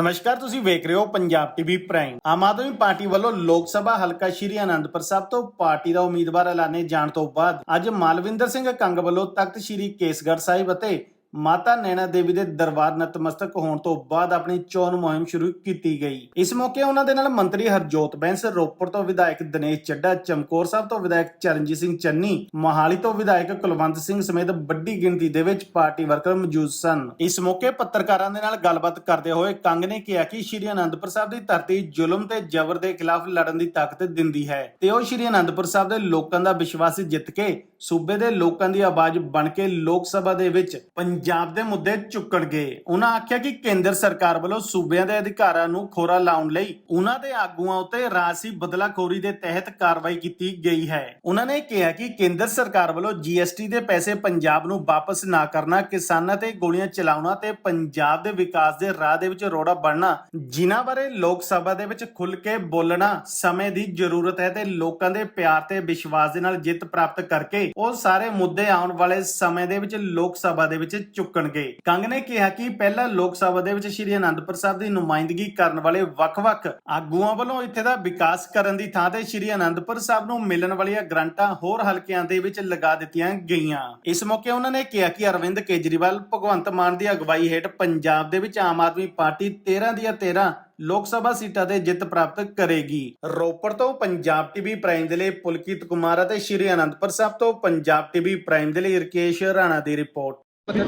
ਨਮਸਕਾਰ, ਤੁਸੀਂ ਵੇਖ ਰਹੇ ਹੋ Punjab TV prime Aam Aadmi party ਵੱਲੋਂ ਲੋਕ ਸਭਾ ਹਲਕਾ ਸ਼੍ਰੀ ਅਨੰਦਪੁਰ ਸਾਹਿਬ ਤੋਂ ਪਾਰਟੀ ਦਾ ਉਮੀਦਵਾਰ ਐਲਾਨੇ ਜਾਣ ਤੋਂ ਬਾਅਦ ਅੱਜ ਮਾਲਵਿੰਦਰ ਸਿੰਘ ਕੰਗ ਵੱਲੋਂ ਤਖਤ ਸ਼੍ਰੀ ਕੇਸਗੜ੍ਹ ਸਾਹਿਬ ਅਤੇ ਮਾਤਾ ਨੈਣਾ ਦੇਵੀ ਦੇ ਦਰਬਾਰ ਨਤਮਸਤਕ ਹੋਣ ਤੋਂ ਬਾਅਦ ਆਪਣੀ ਚੋਣ ਮੁਹਿੰਮ ਸ਼ੁਰੂ ਕੀਤੀ ਗਈ। ਇਸ ਮੌਕੇ ਉਹਨਾਂ ਦੇ ਨਾਲ ਮੰਤਰੀ ਹਰਜੋਤ ਬੈਂਸ, ਰੋਪੜ ਤੋਂ ਵਿਧਾਇਕ ਦਿਨੇਸ਼ ਚੱਡਾ ਚਮਕੌਰ ਸਾਹਿਬ ਤੋਂ ਵਿਧਾਇਕ ਚਰਨਜੀਤ ਸਿੰਘ ਚੰਨੀ, ਮੋਹਾਲੀ ਤੋਂ ਵਿਧਾਇਕ ਕੁਲਵੰਤ ਸਿੰਘ ਸਮੇਤ ਵੱਡੀ ਗਿਣਤੀ ਦੇ ਵਿੱਚ ਪਾਰਟੀ ਵਰਕਰ ਮੌਜੂਦ ਸਨ। ਇਸ ਮੌਕੇ ਪੱਤਰਕਾਰਾਂ ਦੇ ਨਾਲ ਗੱਲਬਾਤ ਕਰਦੇ ਹੋਏ ਕੰਗ ਨੇ ਕਿਹਾ ਕਿ ਸ਼੍ਰੀ ਅਨੰਦਪੁਰ ਸਾਹਿਬ ਦੀ ਧਰਤੀ ਜ਼ੁਲਮ ਤੇ ਜ਼ਬਰ ਦੇ ਖਿਲਾਫ ਲੜਨ ਦੀ ਤਾਕਤ ਦਿੰਦੀ ਹੈ ਤੇ ਉਹ ਸ਼੍ਰੀ ਅਨੰਦਪੁਰ ਸਾਹਿਬ ਦੇ ਲੋਕਾਂ ਦਾ ਵਿਸ਼ਵਾਸ ਜਿੱਤ ਕੇ ਸੂਬੇ ਦੇ ਲੋਕਾਂ ਦੀ ਆਵਾਜ਼ ਬਣ ਕੇ ਲੋਕ ਸਭਾ ਦੇ ਵਿੱਚ ਪੰਜਾਬ ਦੇ ਮੁੱਦੇ ਚੁੱਕਣਗੇ। ਉਹਨਾਂ ਆਖਿਆ ਕਿ ਕੇਂਦਰ ਸਰਕਾਰ ਵੱਲੋਂ ਸੂਬਿਆਂ ਦੇ ਅਧਿਕਾਰਾਂ ਨੂੰ ਖੋਰਾ ਲਾਉਣ ਲਈ ਉਹਨਾਂ ਦੇ ਆਗੂਆਂ ਉੱਤੇ ਰਾਜਸੀ ਬਦਲਾਖੋਰੀ ਦੇ ਤਹਿਤ ਕਾਰਵਾਈ ਕੀਤੀ ਗਈ ਹੈ। ਉਹਨਾਂ ਨੇ ਕਿਹਾ ਕਿ ਕੇਂਦਰ ਸਰਕਾਰ ਵੱਲੋਂ ਜੀਐਸਟੀ ਦੇ ਪੈਸੇ ਪੰਜਾਬ ਨੂੰ ਵਾਪਸ ਨਾ ਕਰਨਾ, ਕਿਸਾਨਾਂ ਤੇ ਗੋਲੀਆਂ ਚਲਾਉਣਾ ਤੇ ਪੰਜਾਬ ਦੇ ਵਿਕਾਸ ਦੇ ਰਾਹ ਦੇ ਵਿੱਚ ਰੋੜਾ ਬਣਨਾ, ਜਿਨ੍ਹਾਂ ਬਾਰੇ ਲੋਕ ਸਭਾ ਦੇ ਵਿੱਚ ਖੁੱਲ ਕੇ ਬੋਲਣਾ ਸਮੇਂ ਦੀ ਜ਼ਰੂਰਤ ਹੈ ਤੇ ਲੋਕਾਂ ਦੇ ਪਿਆਰ ਤੇ ਵਿਸ਼ਵਾਸ ਦੇ ਨਾਲ ਜਿੱਤ ਪ੍ਰਾਪਤ ਕਰਕੇ ਉਹ ਸਾਰੇ ਮੁੱਦੇ ਆਉਣ ਵਾਲੇ ਸਮੇਂ ਦੇ ਵਿੱਚ ਲੋਕ ਸਭਾ ਦੇ ਵਿੱਚ ਚੁੱਕਣਗੇ। ਕੰਗ ਨੇ ਕਿਹਾ ਕਿ ਪਹਿਲਾਂ ਲੋਕ ਸਭਾ ਦੇ ਵਿੱਚ ਸ਼੍ਰੀ ਅਨੰਦਪੁਰ ਸਾਹਿਬ ਦੀ ਨੁਮਾਇੰਦਗੀ ਕਰਨ ਵਾਲੇ ਵੱਖ-ਵੱਖ ਆਗੂਆਂ ਵੱਲੋਂ ਇੱਥੇ ਦਾ ਵਿਕਾਸ ਕਰਨ ਦੀ ਥਾਂ ਤੇ ਸ਼੍ਰੀ ਅਨੰਦਪੁਰ ਸਾਹਿਬ ਨੂੰ ਮਿਲਣ ਵਾਲੀਆਂ ਗ੍ਰਾਂਟਾਂ ਹੋਰ ਹਲਕਿਆਂ ਦੇ ਵਿੱਚ ਲਗਾ ਦਿੱਤੀਆਂ ਗਈਆਂ। ਇਸ ਮੌਕੇ ਉਹਨਾਂ ਨੇ ਕਿਹਾ ਕਿ ਅਰਵਿੰਦ ਕੇਜਰੀਵਾਲ, ਭਗਵੰਤ ਮਾਨ ਦੀ ਅਗਵਾਈ ਹੇਠ ਪੰਜਾਬ ਦੇ ਵਿੱਚ ਆਮ ਆਦਮੀ ਪਾਰਟੀ 13 ਦੀਆਂ 13 ਲੋਕ ਸਭਾ ਸੀਟਾਂ ਤੇ ਜਿੱਤ ਪ੍ਰਾਪਤ ਕਰੇਗੀ। ਰੋਪੜ ਤੋਂ ਪੰਜਾਬ ਟੀਵੀ ਪ੍ਰਾਈਮ ਦੇ ਲਈ ਪੁਲਕੀਤ ਕੁਮਾਰ ਅਤੇ ਸ਼੍ਰੀ ਅਨੰਦਪੁਰ ਸਾਹਿਬ ਤੋਂ ਪੰਜਾਬ ਟੀਵੀ ਪ੍ਰਾਈਮ ਦੇ ਲਈ ਰਕੇਸ਼ ਰਾਣਾ ਦੀ ਰਿਪੋਰਟ।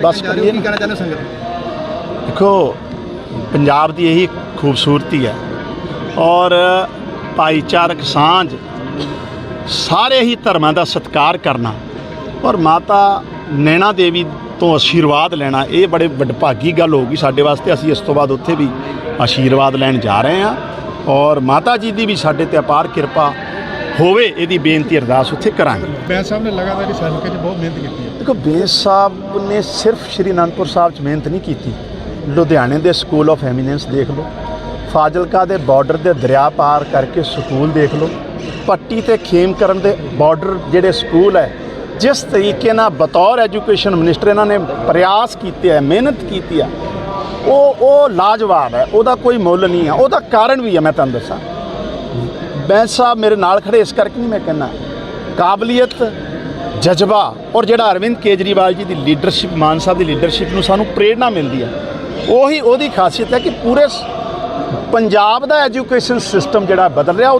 ਬਸ ਕਰੀਏ ਕੀ ਕਹਿਣਾ ਚਾਹੁੰਦੇ ਸੰਗਤ? ਦੇਖੋ ਪੰਜਾਬ ਦੀ ਇਹੀ ਖੂਬਸੂਰਤੀ ਹੈ ਔਰ ਭਾਈਚਾਰਕ ਸਾਂਝ ਸਾਰੇ ਹੀ ਧਰਮਾਂ ਦਾ ਸਤਿਕਾਰ ਕਰਨਾ ਔਰ ਮਾਤਾ ਨੈਣਾ ਦੇਵੀ ਤੋਂ ਆਸ਼ੀਰਵਾਦ ਲੈਣਾ ਇਹ ਬੜੇ ਵਡਭਾਗੀ ਗੱਲ ਹੋਊਗੀ ਸਾਡੇ ਵਾਸਤੇ। ਅਸੀਂ ਇਸ ਤੋਂ ਬਾਅਦ ਉੱਥੇ ਵੀ ਆਸ਼ੀਰਵਾਦ ਲੈਣ ਜਾ ਰਹੇ ਹਾਂ ਔਰ ਮਾਤਾ ਜੀ ਦੀ ਵੀ ਸਾਡੇ ਤੇ ਅਪਾਰ ਕਿਰਪਾ ਹੋਵੇ ਇਹਦੀ ਬੇਨਤੀ ਅਰਦਾਸ ਉੱਥੇ ਕਰਾਂਗੇ। ਬੈਂਸ ਸਾਹਿਬ ਨੇ ਲਗਾਤਾਰ ਇਸ ਹਲਕੇ 'ਚ ਬਹੁਤ ਮਿਹਨਤ ਕੀਤੀ ਹੈ। ਦੇਖੋ ਬੇਸ ਸਾਹਿਬ ਨੇ ਸਿਰਫ ਸ਼੍ਰੀ ਅਨੰਦਪੁਰ ਸਾਹਿਬ 'ਚ ਮਿਹਨਤ ਨਹੀਂ ਕੀਤੀ। ਲੁਧਿਆਣੇ ਦੇ ਸਕੂਲ ਆਫ ਐਮੀਨੈਂਸ ਦੇਖ ਲਓ ਫਾਜ਼ਿਲਕਾ ਦੇ ਬਾਰਡਰ ਦੇ ਦਰਿਆ ਪਾਰ ਕਰਕੇ ਸਕੂਲ ਦੇਖ ਲਓ ਪੱਟੀ ਤੇ ਖੇਮਕਰਨ ਦੇ ਬਾਰਡਰ ਜਿਹੜੇ ਸਕੂਲ ਹੈ ਜਿਸ ਤਰੀਕੇ ਨਾਲ ਬਤੌਰ ਐਜੂਕੇਸ਼ਨ ਮਿਨਿਸਟਰ ਇਹਨਾਂ ਨੇ ਪ੍ਰਯਾਸ ਕੀਤੇ ਹੈ ਮਿਹਨਤ ਕੀਤੀ ਹੈ ਉਹ ਉਹ ਲਾਜਵਾਬ ਹੈ ਉਹਦਾ ਕੋਈ ਮੁੱਲ ਨਹੀਂ ਹੈ ਉਹਦਾ ਕਾਰਨ ਵੀ ਹੈ ਮੈਂ ਤੁਹਾਨੂੰ ਦੱਸਾਂ। ਬੈਂਸ ਸਾਹਿਬ ਮੇਰੇ ਨਾਲ ਖੜੇ ਇਸ ਕਰਕੇ ਨਹੀਂ ਮੈਂ ਕਹਿੰਦਾ। ਕਾਬਲੀਅਤ ਜਜ਼ਬਾ ਔਰ ਜਿਹੜਾ ਅਰਵਿੰਦ ਕੇਜਰੀਵਾਲ ਜੀ ਦੀ ਲੀਡਰਸ਼ਿਪ ਮਾਨ ਸਾਹਿਬ ਦੀ ਲੀਡਰਸ਼ਿਪ ਨੂੰ ਸਾਨੂੰ ਪ੍ਰੇਰਣਾ ਮਿਲਦੀ ਹੈ। ਉਹੀ ਉਹਦੀ ਖਾਸੀਅਤ ਹੈ ਕਿ ਪੂਰੇ ਪੰਜਾਬ ਦਾ ਐਜੂਕੇਸ਼ਨ ਸਿਸਟਮ ਜਿਹੜਾ ਬਦਲ ਰਿਹਾ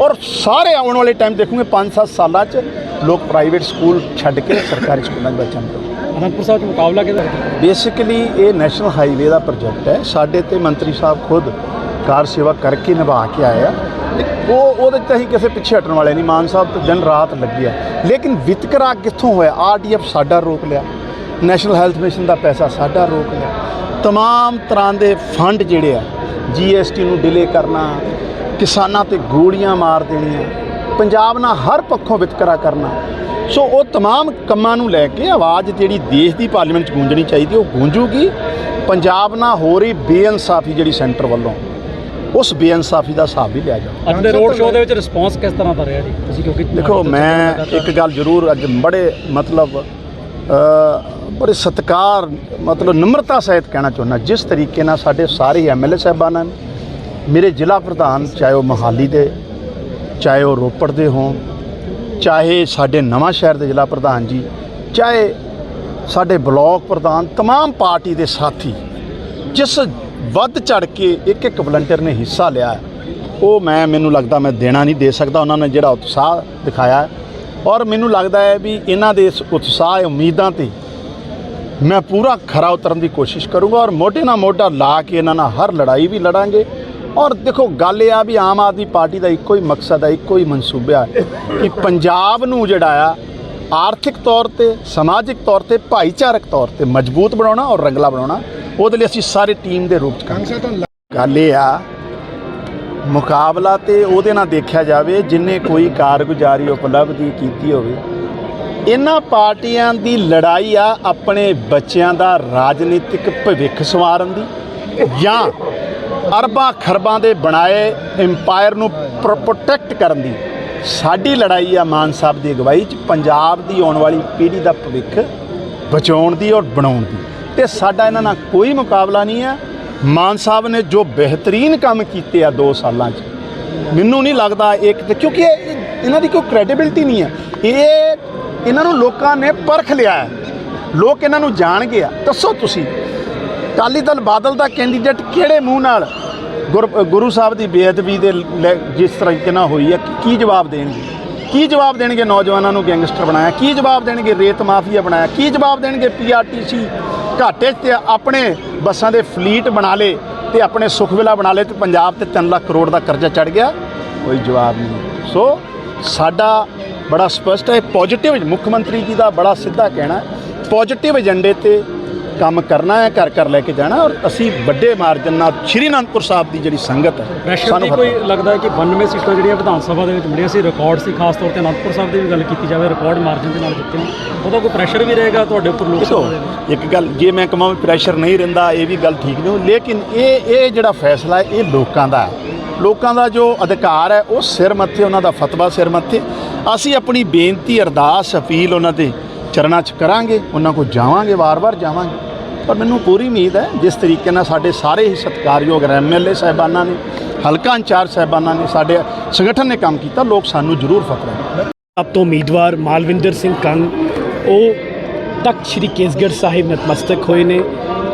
ਔਰ ਸਾਰੇ ਆਉਣ ਵਾਲੇ ਟਾਈਮ ਦੇਖੋਗੇ 5-7 ਸਾਲਾਂ 'ਚ ਲੋਕ ਪ੍ਰਾਈਵੇਟ ਸਕੂਲ ਛੱਡ ਕੇ ਸਰਕਾਰੀ ਸਕੂਲਾਂ 'ਚ ਬੱਚਿਆਂ ਨੂੰ। ਅਨੰਦਪੁਰ ਸਾਹਿਬ 'ਚ ਮੁਕਾਬਲਾ ਕਿਹਦਾ? ਬੇਸਿਕਲੀ ਇਹ ਨੈਸ਼ਨਲ ਹਾਈਵੇ ਦਾ ਪ੍ਰੋਜੈਕਟ ਹੈ। ਸਾਡੇ ਤੇ ਮੰਤਰੀ ਸਾਹਿਬ ਖੁਦ ਕਾਰ ਸੇਵਾ ਕਰਕੇ ਨਿਭਾ ਕੇ ਆਏ ਆ। ਤੇ ਉਹ ਉਹਦੇ ਤੇ ਅਸੀਂ ਕਿਸੇ ਪਿੱਛੇ ਹਟਣ ਵਾਲੇ ਨਹੀਂ। ਮਾਨ ਸਾਹਿਬ ਤੋਂ ਦਿਨ ਰਾਤ ਲੱਗੀ ਆ। ਲੇਕਿਨ ਵਿਤਕਰਾ ਕਿੱਥੋਂ ਹੋਇਆ? ਆਰਡੀਐਫ ਸਾਡਾ ਰੋਕ ਲਿਆ। ਨੈਸ਼ਨਲ ਹੈਲਥ ਮਿਸ਼ਨ ਦਾ ਪੈਸਾ ਸਾਡਾ ਰੋਕ ਲਿਆ। ਤਮਾਮ ਤਰ੍ਹਾਂ ਦੇ ਫੰਡ ਜਿਹੜੇ ਆ ਜੀਐਸਟੀ ਨੂੰ ਡਿਲੇ ਕਰਨਾ, ਕਿਸਾਨਾਂ ਤੇ ਗੋਲੀਆਂ ਮਾਰ ਦੇਣੀਆਂ, ਪੰਜਾਬ ਨਾਲ ਹਰ ਪੱਖੋਂ ਵਿਤਕਰਾ ਕਰਨਾ। ਸੋ ਉਹ ਤਮਾਮ ਕੰਮਾਂ ਨੂੰ ਲੈ ਕੇ ਆਵਾਜ਼ ਜਿਹੜੀ ਦੇਸ਼ ਦੀ ਪਾਰਲੀਮੈਂਟ 'ਚ ਗੂੰਜਣੀ ਚਾਹੀਦੀ, ਉਹ ਗੂੰਜੂਗੀ। ਪੰਜਾਬ ਨਾਲ ਹੋ ਰਹੀ ਬੇਇਨਸਾਫੀ ਜਿਹੜੀ ਸੈਂਟਰ ਵੱਲੋਂ। ਉਸ ਬੇਇਨਸਾਫੀ ਦਾ ਹਿਸਾਬ ਵੀ ਲਿਆ ਜਾਊ ਅੱਜ ਦੇ ਰੋਡ ਸ਼ੋਅ ਦੇ ਵਿੱਚ ਰਿਸਪੌਂਸ ਕਿਸ ਤਰ੍ਹਾਂ ਦਾ ਰਿਹਾ ਜੀ ਤੁਸੀਂ ਕਿਉਂਕਿ ਦੇਖੋ ਮੈਂ ਇੱਕ ਗੱਲ ਜ਼ਰੂਰ ਅੱਜ ਬੜੇ ਮਤਲਬ ਅ, ਬੜੇ ਸਤਿਕਾਰ ਮਤਲਬ ਨਿਮਰਤਾ ਸਹਿਤ ਕਹਿਣਾ ਚਾਹੁੰਦਾ ਜਿਸ ਤਰੀਕੇ ਨਾਲ ਸਾਡੇ ਸਾਰੇ ਐਮਐਲਏ ਸਾਹਿਬਾਨਾਂ ਨੇ ਮੇਰੇ ਜ਼ਿਲ੍ਹਾ ਪ੍ਰਧਾਨ ਚਾਹੇ ਉਹ ਮੋਹਾਲੀ ਦੇ ਚਾਹੇ ਉਹ ਰੋਪੜ ਦੇ ਹੋਣ ਚਾਹੇ ਸਾਡੇ ਨਵਾਂ ਸ਼ਹਿਰ ਦੇ ਜ਼ਿਲ੍ਹਾ ਪ੍ਰਧਾਨ ਜੀ ਚਾਹੇ ਸਾਡੇ ਬਲਾਕ ਪ੍ਰਧਾਨ तमाम ਪਾਰਟੀ ਦੇ ਸਾਥੀ ਜਿਸ ਵੱਧ ਚੜ ਕੇ ਇੱਕ ਇੱਕ ਵਲੰਟੀਅਰ ਨੇ ਹਿੱਸਾ ਲਿਆ ਉਹ ਮੈਂ, ਮੈਨੂੰ ਲੱਗਦਾ ਮੈਂ ਦੇਣਾ ਨਹੀਂ ਦੇ ਸਕਦਾ। ਉਹਨਾਂ ਨੇ ਜਿਹੜਾ ਉਤਸ਼ਾਹ ਦਿਖਾਇਆ ਔਰ ਮੈਨੂੰ ਲੱਗਦਾ ਹੈ ਵੀ ਇਹਨਾਂ ਦੇ ਇਸ ਉਤਸ਼ਾਹ ਉਮੀਦਾਂ ਤੇ ਮੈਂ ਪੂਰਾ ਖਰਾ ਉਤਰਨ ਦੀ ਕੋਸ਼ਿਸ਼ ਕਰੂੰਗਾ ਔਰ ਮੋਢੇ ਨਾਲ ਮੋਢਾ ਲਾ ਕੇ ਇਹਨਾਂ ਨਾਲ ਹਰ ਲੜਾਈ ਵੀ ਲੜਾਂਗੇ। ਔਰ ਦੇਖੋ, ਗੱਲ ਇਹ ਆ ਵੀ ਆਮ ਆਦਮੀ ਪਾਰਟੀ ਦਾ ਇੱਕੋ ਹੀ ਮਕਸਦ ਹੈ, ਇੱਕੋ ਹੀ ਮਨਸੂਬਾ ਹੈ ਕਿ ਪੰਜਾਬ ਨੂੰ ਜਿਹੜਾ ਆ, ਆਰਥਿਕ ਤੌਰ ਤੇ, ਸਮਾਜਿਕ ਤੌਰ ਤੇ, ਭਾਈਚਾਰਕ ਤੌਰ ਤੇ ਮਜ਼ਬੂਤ ਬਣਾਉਣਾ ਔਰ ਰੰਗਲਾ ਬਣਾਉਣਾ। ਉਹਦੇ ਲਈ ਅਸੀਂ ਸਾਰੇ ਟੀਮ ਦੇ ਰੂਪ ਚ ਕੰਮ ਤੋਂ ਗੱਲ ਇਹ ਆ ਮੁਕਾਬਲਾ ਤੇ ਉਹਦੇ ਨਾਲ ਦੇਖਿਆ ਜਾਵੇ ਜਿਨੇ ਕੋਈ ਕਾਰਗੁਜ਼ਾਰੀ ਉਪਲਬਧੀ ਕੀਤੀ ਹੋਵੇ ਇਹਨਾਂ ਪਾਰਟੀਆਂ ਦੀ ਲੜਾਈ ਆ ਆਪਣੇ ਬੱਚਿਆਂ ਦਾ ਰਾਜਨੀਤਿਕ ਭਵਿੱਖ ਸਵਾਰਨ ਦੀ ਜਾਂ ਅਰਬਾਂ ਖਰਬਾਂ ਦੇ ਬਣਾਏ ਐਮਪਾਇਰ ਨੂੰ ਪ੍ਰੋਟੈਕਟ ਕਰਨ ਦੀ। ਸਾਡੀ ਲੜਾਈ ਆ ਮਾਨ ਸਾਹਿਬ ਦੀ ਅਗਵਾਈ 'ਚ ਪੰਜਾਬ ਦੀ ਆਉਣ ਵਾਲੀ ਪੀੜ੍ਹੀ ਦਾ ਭਵਿੱਖ ਬਚਾਉਣ ਦੀ ਔਰ ਬਣਾਉਣ ਦੀ। ਤੇ ਸਾਡਾ ਇਹਨਾਂ ਨਾਲ ਕੋਈ ਮੁਕਾਬਲਾ ਨਹੀਂ ਹੈ। ਮਾਨ ਸਾਹਿਬ ਨੇ ਜੋ ਬਿਹਤਰੀਨ ਕੰਮ ਕੀਤੇ ਆ 2 ਸਾਲਾਂ 'ਚ, ਮੈਨੂੰ ਨਹੀਂ ਲੱਗਦਾ ਇੱਕ ਤੇ ਕਿਉਂਕਿ ਇਹ- ਇਹਨਾਂ ਦੀ ਕੋਈ ਕ੍ਰੈਡੀਬਿਲਟੀ ਨਹੀਂ ਹੈ। ਇਹ ਇਹਨਾਂ ਨੂੰ ਲੋਕਾਂ ਨੇ ਪਰਖ ਲਿਆ ਹੈ। ਲੋਕ ਇਹਨਾਂ ਨੂੰ ਜਾਣਗੇ ਆ। ਦੱਸੋ ਤੁਸੀਂ, ਅਕਾਲੀ ਦਲ ਬਾਦਲ ਦਾ ਕੈਂਡੀਡੇਟ ਕਿਹੜੇ ਮੂੰਹ ਨਾਲ ਗੁਰ- ਗੁਰੂ ਸਾਹਿਬ ਦੀ ਬੇਅਦਬੀ ਦੇ ਲੈ- ਜਿਸ ਤਰੀਕੇ ਨਾਲ ਹੋਈ ਹੈ, ਕੀ ਜਵਾਬ ਦੇਣਗੇ? ਕੀ ਜਵਾਬ ਦੇਣਗੇ ਨੌਜਵਾਨਾਂ ਨੂੰ ਗੈਂਗਸਟਰ ਬਣਾਇਆ? ਕੀ ਜਵਾਬ ਦੇਣਗੇ ਰੇਤ ਮਾਫੀਆ ਬਣਾਇਆ? ਕੀ ਜਵਾਬ ਦੇਣਗੇ ਪੀਆਰਟੀਸੀ ਘਾਟੇ 'ਚ ਆਪਣੇ ਬੱਸਾਂ ਦੇ ਫਲੀਟ ਬਣਾ ਲੇ ਤੇ ਆਪਣੇ ਸੁਖਵਿਲਾ ਬਣਾ ਲੇ ਤੇ ਪੰਜਾਬ ਤੇ 3 ਲੱਖ ਕਰੋੜ ਦਾ ਕਰਜ਼ਾ ਚੜ ਗਿਆ। ਕੋਈ ਜਵਾਬ ਨਹੀਂ। ਸੋ ਸਾਡਾ ਬੜਾ ਸਪਸ਼ਟ ਹੈ ਪੋਜੀਟਿਵ ਮੁੱਖ ਮੰਤਰੀ ਜੀ ਦਾ ਬੜਾ ਸਿੱਧਾ ਕਹਿਣਾ ਪੋਜੀਟਿਵ ਏਜੰਡੇ ਤੇ ਕੰਮ ਕਰਨਾ ਹੈ ਘਰ ਘਰ ਲੈ ਕੇ ਜਾਣਾ ਔਰ ਅਸੀਂ ਵੱਡੇ ਮਾਰਜਨ ਨਾਲ ਸ਼੍ਰੀ ਅਨੰਦਪੁਰ ਸਾਹਿਬ ਦੀ ਜਿਹੜੀ ਸੰਗਤ ਹੈ ਫਤਿਹ ਕੋਈ ਲੱਗਦਾ ਹੈ ਕਿ 92 ਸੀਟਾਂ ਜਿਹੜੀਆਂ ਵਿਧਾਨ ਸਭਾ ਦੇ ਵਿੱਚ ਮਿਲੀਆਂ ਸੀ ਰਿਕਾਰਡ ਸੀ ਖਾਸ ਤੌਰ ਤੇ ਅਨੰਦਪੁਰ ਸਾਹਿਬ ਦੀ ਵੀ ਗੱਲ ਕੀਤੀ ਜਾਵੇ ਰਿਕਾਰਡ ਮਾਰਜਨ ਦੇ ਨਾਲ ਜਿੱਤੇ ਉਹਦਾ ਕੋਈ ਪ੍ਰੈਸ਼ਰ ਵੀ ਰਹੇਗਾ ਤੁਹਾਡੇ ਉੱਪਰ ਲੋਕ ਸਭਾ ਇੱਕ ਗੱਲ ਜੇ ਮੈਂ ਕਹਾਂ ਵੀ ਪ੍ਰੈਸ਼ਰ ਨਹੀਂ ਰਹਿੰਦਾ ਇਹ ਵੀ ਗੱਲ ਠੀਕ ਨਹੀਂ। ਲੇਕਿਨ ਇਹ ਇਹ ਜਿਹੜਾ ਫੈਸਲਾ ਹੈ ਇਹ ਲੋਕਾਂ ਦਾ ਹੈ। ਲੋਕਾਂ ਦਾ ਜੋ ਅਧਿਕਾਰ ਹੈ ਉਹ ਸਿਰ ਮੱਥੇ ਉਹਨਾਂ ਦਾ ਫਤਵਾ ਸਿਰ ਮੱਥੇ। ਅਸੀਂ ਆਪਣੀ ਬੇਨਤੀ ਅਰਦਾਸ ਅਪੀਲ ਉਹਨਾਂ ਦੇ ਚਰਨਾਂ 'ਚ ਕਰਾਂਗੇ, ਉਹਨਾਂ ਕੋਲ ਜਾਵਾਂਗੇ, ਵਾਰ-ਵਾਰ ਜਾਵਾਂਗੇ। ਪਰ ਮੈਨੂੰ ਪੂਰੀ ਉਮੀਦ ਹੈ, ਜਿਸ ਤਰੀਕੇ ਨਾਲ ਸਾਡੇ ਸਾਰੇ ਹੀ ਸਤਿਕਾਰਯੋਗ ਐਮਐਲਏ ਸਾਹਿਬਾਨਾਂ ਨੇ, ਹਲਕਾ ਇੰਚਾਰਜ ਸਾਹਿਬਾਨਾਂ ਨੇ, ਸਾਡੇ ਸੰਗਠਨ ਨੇ ਕੰਮ ਕੀਤਾ, ਲੋਕ ਸਾਨੂੰ ਜ਼ਰੂਰ ਫਤਵਾ ਆਪ ਤੋਂ ਉਮੀਦਵਾਰ ਮਾਲਵਿੰਦਰ ਸਿੰਘ ਕੰਗ, ਉਹ ਤਖਤ ਸ੍ਰੀ ਕੇਸਗੜ੍ਹ ਸਾਹਿਬ ਨਤਮਸਤਕ ਹੋਏ ਨੇ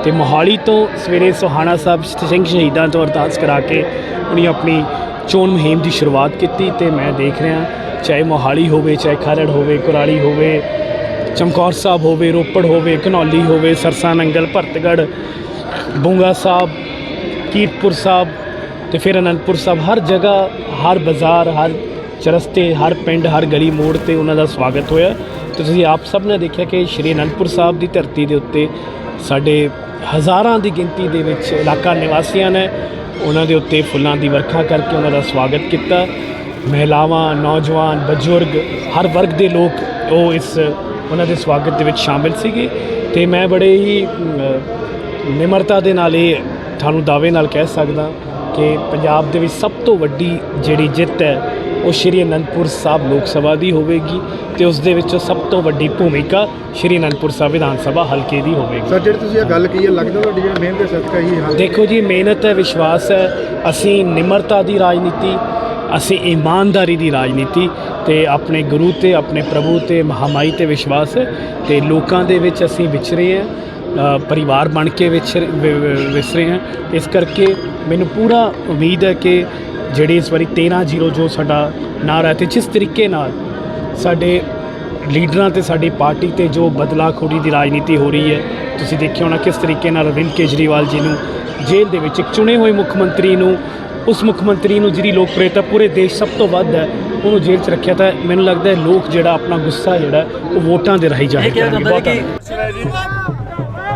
ਤੇ ਮੋਹਾਲੀ ਤੋਂ ਸਵੇਰੇ ਸੋਹਾਣਾ ਸਾਹਿਬ ਸਿੰਘ ਸ਼ਹੀਦਾਂ ਤੋਂ ਅਰਦਾਸ ਕਰਾ ਕੇ ਉਹਨੇ ਆਪਣੀ ਚੋਣ ਮੁਹਿੰਮ ਦੀ ਸ਼ੁਰੂਆਤ ਕੀਤੀ ਤੇ ਮੈਂ ਦੇਖ ਰਿਹਾ, ਚਾਹੇ ਮੋਹਾਲੀ ਹੋਵੇ, ਚਾਹੇ ਖਰੜ ਹੋਵੇ, ਕੁਰਾਲੀ ਹੋਵੇ ਚਮਕੌਰ ਸਾਹਿਬ ਹੋਵੇ, ਰੋਪੜ ਹੋਵੇ, ਘਨੌਲੀ ਹੋਵੇ, ਸਰਸਾ ਨੰਗਲ ਭਰਤਗੜ੍ਹ ਬੁੰਗਾ ਸਾਹਿਬ, ਕੀਰਤਪੁਰ ਸਾਹਿਬ ਤੇ ਫਿਰ ਅਨੰਦਪੁਰ ਸਾਹਿਬ, ਹਰ ਜਗ੍ਹਾ, ਹਰ ਬਾਜ਼ਾਰ, ਹਰ ਚਰਸਤੇ, ਹਰ ਪਿੰਡ, ਹਰ ਗਲੀ ਮੋੜ ਤੇ ਉਹਨਾਂ ਦਾ ਸਵਾਗਤ ਹੋਇਆ। ਤੇ ਤੁਸੀਂ ਆਪ ਸਭ ਨੇ ਦੇਖਿਆ ਕਿ ਸ਼੍ਰੀ ਅਨੰਦਪੁਰ ਸਾਹਿਬ ਦੀ ਧਰਤੀ ਦੇ ਉੱਤੇ ਸਾਡੇ ਹਜ਼ਾਰਾਂ ਦੀ ਗਿਣਤੀ ਦੇ ਵਿੱਚ ਇਲਾਕਾ ਨਿਵਾਸੀਆਂ ਨੇ ਉਹਨਾਂ ਦੇ ਉੱਤੇ ਫੁੱਲਾਂ ਦੀ ਵਰਖਾ ਕਰਕੇ ਉਹਨਾਂ ਦਾ ਸਵਾਗਤ ਕੀਤਾ। ਮਹਿਲਾਵਾਂ, ਨੌਜਵਾਨ, ਬਜ਼ੁਰਗ, ਹਰ ਵਰਗ ਦੇ ਲੋਕ ਉਹ ਇਸ ਉਹਨਾਂ ਦੇ ਸਵਾਗਤ ਦੇ ਵਿੱਚ ਸ਼ਾਮਿਲ ਸੀਗੇ ਤੇ ਮੈਂ ਬੜੇ ਹੀ ਨਿਮਰਤਾ ਦੇ ਨਾਲ ਇਹ ਤੁਹਾਨੂੰ ਦਾਅਵੇ ਨਾਲ ਕਹਿ ਸਕਦਾ ਕਿ ਪੰਜਾਬ ਦੇ ਵਿੱਚ ਸਭ ਤੋਂ ਵੱਡੀ ਜਿਹੜੀ ਜਿੱਤ ਹੈ ਉਹ ਸ਼੍ਰੀ ਅਨੰਦਪੁਰ ਸਾਹਿਬ ਲੋਕ ਸਭਾ ਦੀ ਹੋਵੇਗੀ ਤੇ ਉਸ ਦੇ ਵਿੱਚੋਂ ਸਭ ਤੋਂ ਵੱਡੀ ਭੂਮਿਕਾ ਸ਼੍ਰੀ ਅਨੰਦਪੁਰ ਸਾਹਿਬ ਵਿਧਾਨ ਸਭਾ ਹਲਕੇ ਦੀ ਹੋਵੇਗੀ। ਸਰ ਜਿਹੜੀ ਤੁਸੀਂ ਇਹ ਗੱਲ ਕਹੀ ਹੈ ਲੱਗਦਾ ਤੁਹਾਡੀ ਜਿਹੜੀ ਮਿਹਨਤ ਦੇ ਸਦਕਾ ਹੀ ਹਾਲ ਦੇਖੋ ਜੀ ਮਿਹਨਤ ਹੈ ਵਿਸ਼ਵਾਸ ਹੈ ਅਸੀਂ ਨਿਮਰਤਾ ਦੀ ਰਾਜਨੀਤੀ ਅਸੀਂ ਇਮਾਨਦਾਰੀ ਦੀ ਰਾਜਨੀਤੀ ਤੇ ਆਪਣੇ ਗੁਰੂ ਤੇ, ਆਪਣੇ ਪ੍ਰਭੂ ਤੇ, ਮਹਾਮਾਈ ਤੇ ਵਿਸ਼ਵਾਸ ਹੈ ਤੇ ਲੋਕਾਂ ਦੇ ਵਿੱਚ ਅਸੀਂ ਵਿਚਰੇ ਹਾਂ ਪਰਿਵਾਰ ਬਣ ਕੇ ਵਿਚਰ ਵਿਸਰੇ ਹਾਂ। ਇਸ ਕਰਕੇ ਮੈਨੂੰ ਪੂਰਾ ਉਮੀਦ ਹੈ ਕਿ ਜਿਹੜੀ ਇਸ ਵਾਰੀ 13-0 ਜੋ ਸਾਡਾ ਨਾਰਾ ਹੈ ਤੇ ਜਿਸ ਤਰੀਕੇ ਨਾਲ ਸਾਡੇ ਲੀਡਰਾਂ ਤੇ, ਸਾਡੀ ਪਾਰਟੀ ਤੇ ਜੋ ਬਦਲਾਖੋਰੀ ਦੀ ਰਾਜਨੀਤੀ ਹੋ ਰਹੀ ਹੈ, ਤੁਸੀਂ ਦੇਖਿਆ ਹੋਣਾ ਕਿਸ ਤਰੀਕੇ ਨਾਲ ਅਰਵਿੰਦ ਕੇਜਰੀਵਾਲ ਜੀ ਨੂੰ ਜੇਲ੍ਹ ਦੇ ਵਿੱਚ ਇੱਕ ਚੁਣੇ ਹੋਏ ਮੁੱਖ ਮੰਤਰੀ ਨੂੰ ਉਸ ਮੁੱਖ ਮੰਤਰੀ ਨੂੰ ਜਿਹਦੀ ਲੋਕਪ੍ਰਿਯਤਾ ਪੂਰੇ ਦੇਸ਼ ਸਭ ਤੋਂ ਵੱਧ ਹੈ ਉਹਨੂੰ ਜੇਲ੍ਹ 'ਚ ਰੱਖਿਆ ਤਾਂ ਮੈਨੂੰ ਲੱਗਦਾ ਹੈ ਲੋਕ ਜਿਹੜਾ ਆਪਣਾ ਗੁੱਸਾ ਜਿਹੜਾ ਉਹ ਵੋਟਾਂ ਦੇ ਰਾਹੀਂ ਜ਼ਾਹਿਰ ਕਰਨਗੇ। ਬਹੁਤ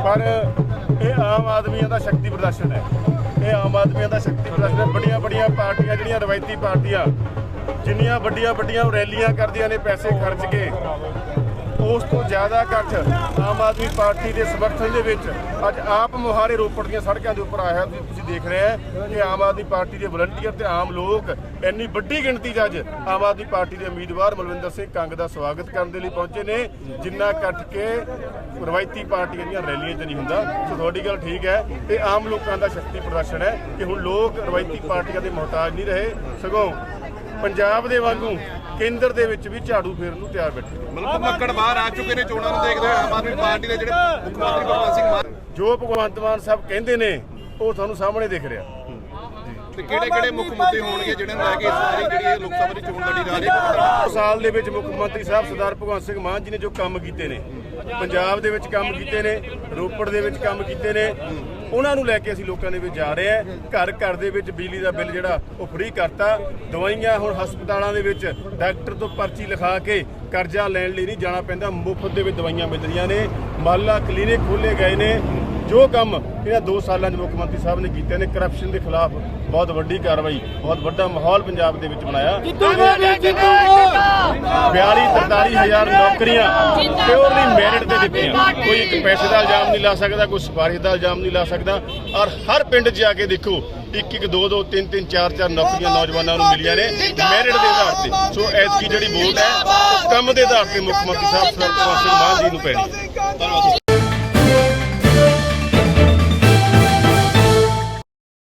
ਪਰ ਇਹ ਆਮ ਆਦਮੀਆਂ ਦਾ ਸ਼ਕਤੀ ਪ੍ਰਦਰਸ਼ਨ ਹੈ। ਇਹ ਆਮ ਆਦਮੀਆਂ ਦਾ ਸ਼ਕਤੀ ਪ੍ਰਦਰਸ਼ਨ ਹੈ। ਬੜੀਆਂ ਬੜੀਆਂ ਪਾਰਟੀਆਂ ਜਿਹੜੀਆਂ ਰਵਾਇਤੀ ਪਾਰਟੀਆਂ ਜਿੰਨੀਆਂ ਵੱਡੀਆਂ ਵੱਡੀਆਂ ਰੈਲੀਆਂ ਕਰਦੀਆਂ ਨੇ ਪੈਸੇ ਖਰਚ ਕੇ ਉਸ ਤੋਂ ਜ਼ਿਆਦਾ ਇਕੱਠ ਆਮ ਆਦਮੀ ਪਾਰਟੀ ਦੇ ਸਮਰਥਨ ਦੇ ਵਿੱਚ ਅੱਜ ਆਪ ਮੁਹਾਰੇ ਰੋਪੜ ਦੀਆਂ ਸੜਕਾਂ ਦੇ ਉੱਪਰ ਆਇਆ ਤੁਸੀਂ ਦੇਖ ਰਹੇ ਹੈ ਕਿ ਆਮ ਆਦਮੀ ਪਾਰਟੀ ਦੇ ਵਲੰਟੀਅਰ ਤੇ ਆਮ ਲੋਕ ਇੰਨੀ ਵੱਡੀ ਗਿਣਤੀ 'ਚ ਅੱਜ ਆਮ ਆਦਮੀ ਪਾਰਟੀ ਦੇ ਉਮੀਦਵਾਰ ਮਲਵਿੰਦਰ ਸਿੰਘ ਕੰਗ ਦਾ ਸਵਾਗਤ ਕਰਨ ਦੇ ਲਈ ਪਹੁੰਚੇ ਨੇ, ਜਿੰਨਾ ਇਕੱਠ ਕੇ ਰਵਾਇਤੀ ਪਾਰਟੀਆਂ ਦੀਆਂ ਰੈਲੀਆਂ 'ਚ ਨਹੀਂ ਹੁੰਦਾ। ਸੋ ਤੁਹਾਡੀ ਗੱਲ ਠੀਕ ਹੈ, ਇਹ ਆਮ ਲੋਕਾਂ ਦਾ ਸ਼ਕਤੀ ਪ੍ਰਦਰਸ਼ਨ ਹੈ ਕਿ ਹੁਣ ਲੋਕ ਰਵਾਇਤੀ ਪਾਰਟੀਆਂ ਦੇ ਮੁਹਤਾਜ ਨਹੀਂ ਰਹੇ। ਸਗੋਂ ਪੰਜਾਬ ਦੇ ਵਾਂਗੂ ਕੇਂਦਰ ਦੇ ਵਿੱਚ ਵੀ ਝਾੜੂ ਫੇਰਨ ਨੂੰ ਤਿਆਰ ਬੈਠੇ ਨੇ। ਮਤਲਬ ਮੱਕੜ ਬਾਹਰ ਆ ਚੁੱਕੇ ਨੇ ਚੋਣਾਂ ਨੂੰ ਦੇਖਦੇ ਹੋਏ ਆਮ ਆਦਮੀ ਪਾਰਟੀ ਦੇ ਜਿਹੜੇ ਮੁੱਖ ਮੰਤਰੀ ਭਗਵੰਤ ਸਿੰਘ ਮਾਨ ਜੋ ਭਗਵੰਤ ਮਾਨ ਸਾਹਿਬ ਕਹਿੰਦੇ ਨੇ ਉਹ ਤੁਹਾਨੂੰ ਸਾਹਮਣੇ ਦਿਖ ਰਿਹਾ। ਤੇ ਕਿਹੜੇ ਕਿਹੜੇ ਮੁੱਖ ਮੁੱਦੇ ਹੋਣਗੇ ਜਿਹੜੇ ਨੂੰ ਲੈ ਕੇ ਇਸ ਵਾਰੀ ਜਿਹੜੀ ਇਹ ਲੋਕ ਸਭਾ ਦੀ ਚੋਣ ਲੜੀ ਜਾ ਰਹੀ ਹੈ ਇਸ ਸਾਲ ਦੇ ਵਿੱਚ ਮੁੱਖ ਮੰਤਰੀ ਸਾਹਿਬ ਸਰਦਾਰ ਭਗਵੰਤ ਸਿੰਘ ਮਾਨ ਜੀ ਨੇ ਜੋ ਕੰਮ ਕੀਤੇ ਨੇ ਪੰਜਾਬ ਦੇ ਵਿੱਚ ਕੰਮ ਕੀਤੇ ਨੇ ਰੋਪੜ ਦੇ ਵਿੱਚ ਕੰਮ ਕੀਤੇ ਨੇ ਉਹਨਾਂ ਨੂੰ ਲੈ ਕੇ ਅਸੀਂ ਲੋਕਾਂ ਦੇ ਵਿੱਚ ਜਾ ਰਹੇ ਹਾਂ। ਘਰ ਘਰ ਦੇ ਵਿੱਚ ਬਿਜਲੀ ਦਾ ਬਿੱਲ ਜਿਹੜਾ ਉਹ ਫ੍ਰੀ ਕਰਤਾ। ਦਵਾਈਆਂ ਹੁਣ ਹਸਪਤਾਲਾਂ ਦੇ ਵਿੱਚ ਡਾਕਟਰ ਤੋਂ ਪਰਚੀ ਲਿਖਾ ਕੇ ਕਰਜ਼ਾ ਲੈਣ ਲਈ ਨਹੀਂ ਜਾਣਾ ਪੈਂਦਾ। ਮੁਫਤ ਦੇ ਵਿੱਚ ਦਵਾਈਆਂ ਮਿਲ ਰਹੀਆਂ ਨੇ। ਮਹੱਲਾ ਕਲੀਨਿਕ ਖੋਲੇ ਗਏ ਨੇ। ਜੋ ਕੰਮ ਇਹਨਾਂ 2 ਸਾਲਾਂ 'ਚ ਮੁੱਖ ਮੰਤਰੀ ਸਾਹਿਬ ਨੇ ਕੀਤੇ ਨੇ ਕਰਪਸ਼ਨ ਦੇ ਖਿਲਾਫ ਬਹੁਤ ਵੱਡੀ ਕਾਰਵਾਈ ਬਹੁਤ ਵੱਡਾ ਮਾਹੌਲ ਪੰਜਾਬ ਦੇ ਵਿੱਚ ਬਣਾਇਆ। 42 43 ਹਜ਼ਾਰ ਨੌਕਰੀਆਂ ਪਿਓਰਲੀ ਮੈਰਿਟ ਤੇ ਦਿੱਤੀਆਂ। ਕੋਈ ਇੱਕ ਪੈਸੇ ਦਾ ਇਲਜ਼ਾਮ ਨਹੀਂ ਲਾ ਸਕਦਾ ਕੋਈ ਸਿਫਾਰਿਸ਼ ਦਾ ਇਲਜ਼ਾਮ ਨਹੀਂ ਲਾ ਸਕਦਾ। ਔਰ ਹਰ ਪਿੰਡ 'ਚ ਜਾ ਕੇ ਦੇਖੋ ਇੱਕ ਇੱਕ ਦੋ ਦੋ ਤਿੰਨ ਤਿੰਨ ਚਾਰ ਚਾਰ ਨੌਕਰੀਆਂ ਨੌਜਵਾਨਾਂ ਨੂੰ ਮਿਲੀਆਂ ਨੇ ਮੈਰਿਟ ਦੇ ਆਧਾਰ ਤੇ। ਸੋ ਐਤਕੀ ਜਿਹੜੀ ਵੋਟ ਹੈ ਉਹ ਕੰਮ ਦੇ ਆਧਾਰ ਤੇ ਮੁੱਖ ਮੰਤਰੀ ਸਾਹਿਬ ਭਗਵੰਤ ਸਿੰਘ ਮਾਨ ਜੀ ਨੂੰ ਪੈਣੀ। ਹੈ